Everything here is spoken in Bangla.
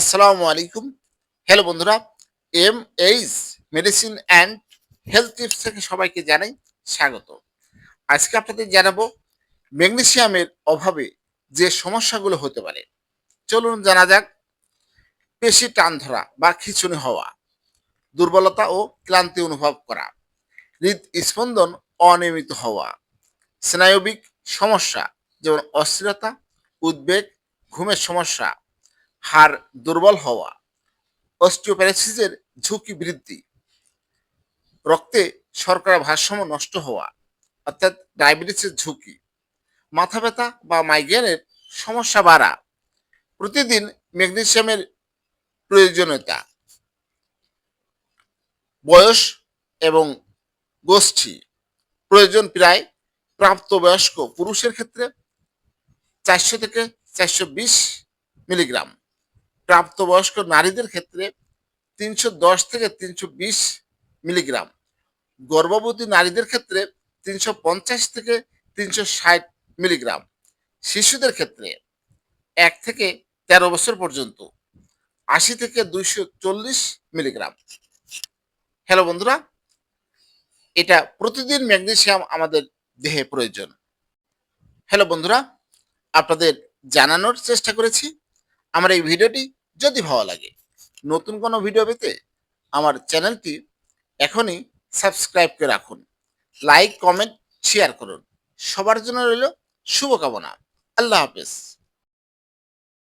আসসালামু আলাইকুম। হ্যালো বন্ধুরা M H medicine and health tips থেকে সবাইকে জানাই স্বাগত। আজকে আপনাদের জানাব ম্যাগনেসিয়ামের অভাবে যে সমস্যাগুলো হতে পারে। চলুন জানা যাক, পেশি টান ধরা বা খিঁচুনি হওয়া, দুর্বলতা ও ক্লান্তি অনুভব করা, হৃদস্পন্দন অনিয়মিত হওয়া, স্নায়বিক সমস্যা যেমন অস্থিরতা, উদ্বেগ, ঘুমের সমস্যা হাড় দুর্বল হওয়া অস্টিওপ্যারাসিসের ঝুঁকি বৃদ্ধি, রক্তে শর্করা ভারসাম্য নষ্ট হওয়া, অর্থাৎ ডায়াবেটিসের ঝুঁকি, মাথা ব্যথা বা মাইগ্রেনের সমস্যা বাড়া, প্রতিদিন ম্যাগনেসিয়ামের প্রয়োজনীয়তা, বয়স এবং গোষ্ঠী, প্রয়োজন প্রায় প্রাপ্তবয়স্ক পুরুষের ক্ষেত্রে চারশো থেকে চারশো বিশ মিলিগ্রাম। প্রাপ্তবয়স্ক নারীদের ক্ষেত্রে তিনশো দশ থেকে তিনশো বিশ মিলিগ্রাম। গর্ভবতী নারীদের ক্ষেত্রে তিনশো পঞ্চাশ থেকে তিনশো ষাট মিলিগ্রাম। শিশুদের ক্ষেত্রে এক থেকে তেরো বছর পর্যন্ত, আশি থেকে দুইশো চল্লিশ মিলিগ্রাম। হ্যালো বন্ধুরা, এটা প্রতিদিন ম্যাগনেসিয়াম আমাদের দেহে প্রয়োজন। হ্যালো বন্ধুরা, আপনাদের জানানোর চেষ্টা করেছি। আমার এই ভিডিওটি যদি ভালো লাগে। নতুন কোনো ভিডিও পেতে আমার চ্যানেলটি এখনই সাবস্ক্রাইব করে রাখুন। লাইক কমেন্ট শেয়ার করুন। সবার জন্য রইল শুভকামনা। আল্লাহ হাফেজ।